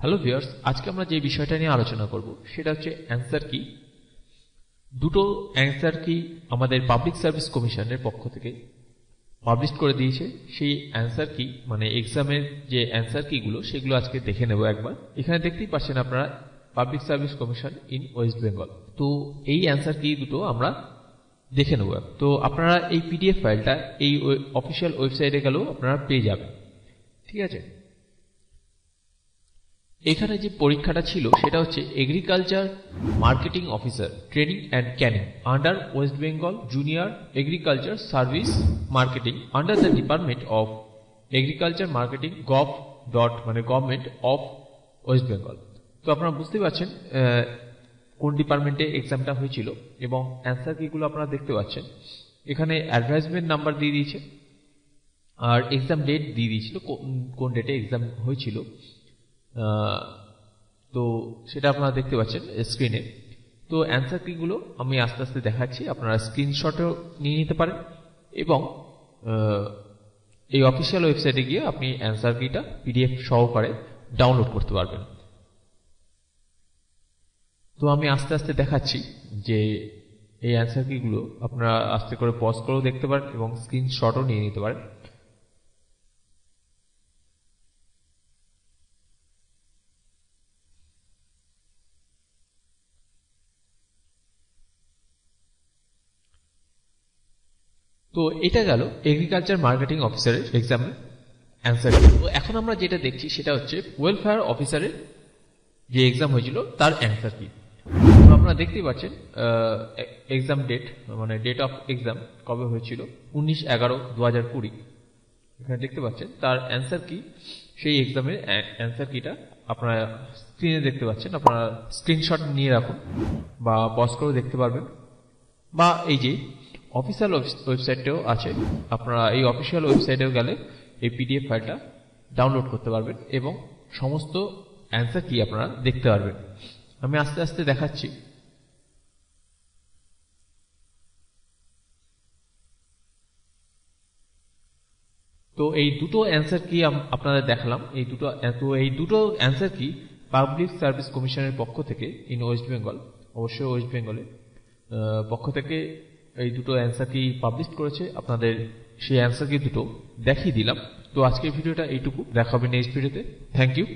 Hello viewers আজকে আমরা যে বিষয়টা নিয়ে আলোচনা করব, সেটা হচ্ছে অ্যান্সার কি দুটো অ্যান্সার কি আমাদের পাবলিক সার্ভিস কমিশনের পক্ষ থেকে পাবলিশ করে দিয়েছে। সেই অ্যান্সার কি মানে এক্সামের যে অ্যান্সার কিগুলো সেগুলো আজকে দেখে নেব একবার। এখানে দেখতেই পাচ্ছেন আপনারা public service commission in West Bengal তো এই অ্যান্সার কি দুটো আমরা দেখে নেব। তো আপনারা এই পিডিএফ ফাইলটা এই অফিসিয়াল ওয়েবসাইটে গেলেও আপনারা পেয়ে যাবেন। ঠিক আছে? এখানে যে পরীক্ষাটা ছিল, সেটা হচ্ছে agriculture marketing officer training and canning under West Bengal junior agriculture service marketing under the department of agriculture marketing gov dot মানে গভর্নমেন্ট অফ ওয়েস্ট বেঙ্গল তো আপনারা বুঝতে পারছেন কোন ডিপার্টমেন্টে এক্সামটা হয়েছিল এবং অ্যান্সার কিগুলো আপনারা দেখতে পাচ্ছেন। এখানে অ্যাডভার্টাইজমেন্ট নাম্বার দিয়ে দিয়েছে আর এক্সাম ডেট দিয়ে দিয়েছিল, কোন- ডেটে এক্সাম হয়েছিল। তো সেটা আপনারা দেখতে পাচ্ছেন স্ক্রিনে তো অ্যান্সার কিগুলো আমি আস্তে আস্তে দেখাচ্ছি, আপনারা স্ক্রিনশটও নিয়ে নিতে পারেন এবং এই অফিসিয়াল ওয়েবসাইটে গিয়ে আপনি অ্যান্সার কিটা পিডিএফ সহকারে ডাউনলোড করতে পারবেন। তো আমি আস্তে আস্তে দেখাচ্ছি যে এই অ্যান্সার কিগুলো আপনারা আস্তে করে পজ করেও দেখতে পারেন এবং স্ক্রিনশটও নিয়ে নিতে পারেন। তো এটা গেল এগ্রিকালচার মার্কেটিং অফিসারের এক্সামের অ্যান্সার তো এখন আমরা যেটা দেখছি সেটা হচ্ছে ওয়েলফেয়ার অফিসারের যে এক্সাম হয়েছিল তার অ্যান্সার কি। তো আপনারা দেখতেই পাচ্ছেন এক্সাম ডেট মানে ডেট অফ এক্সাম কবে হয়েছিল? উনিশ এগারো দু হাজার কুড়ি। এখানে দেখতে পাচ্ছেন, তার অ্যান্সার কি? সেই এক্সামের অ্যান্সার কিটা আপনারা স্ক্রিনে দেখতে পাচ্ছেন। আপনারা স্ক্রিনশট নিয়ে রাখুন বা পজ করেও দেখতে পারবেন। বা এই যে অফিসিয়াল ওয়েবসাইটটাও আছে। আপনারা এই অফিসিয়াল ওয়েবসাইটেও গেলে এই পিডিএফ ফাইলটা ডাউনলোড করতে পারবেন এবং সমস্ত অ্যান্সার কি আপনারা দেখতে পারবেন। আমি আস্তে আস্তে দেখাচ্ছি। তো এই দুটো অ্যান্সার কি আপনাদের দেখালাম। এই দুটো, তো এই দুটো অ্যান্সার কি পাবলিক সার্ভিস কমিশনের পক্ষ থেকে, ইন ওয়েস্ট বেঙ্গল, অবশ্যই ওয়েস্ট বেঙ্গলে পক্ষ থেকে এই দুটো অ্যান্সার কি পাবলিশ করেছে? আপনাদের সেই অ্যান্সার কি দুটো দেখিয়ে দিলাম। তো আজকের ভিডিওটা এইটুকু। দেখা হবে নেক্সট ভিডিওতে থ্যাংক ইউ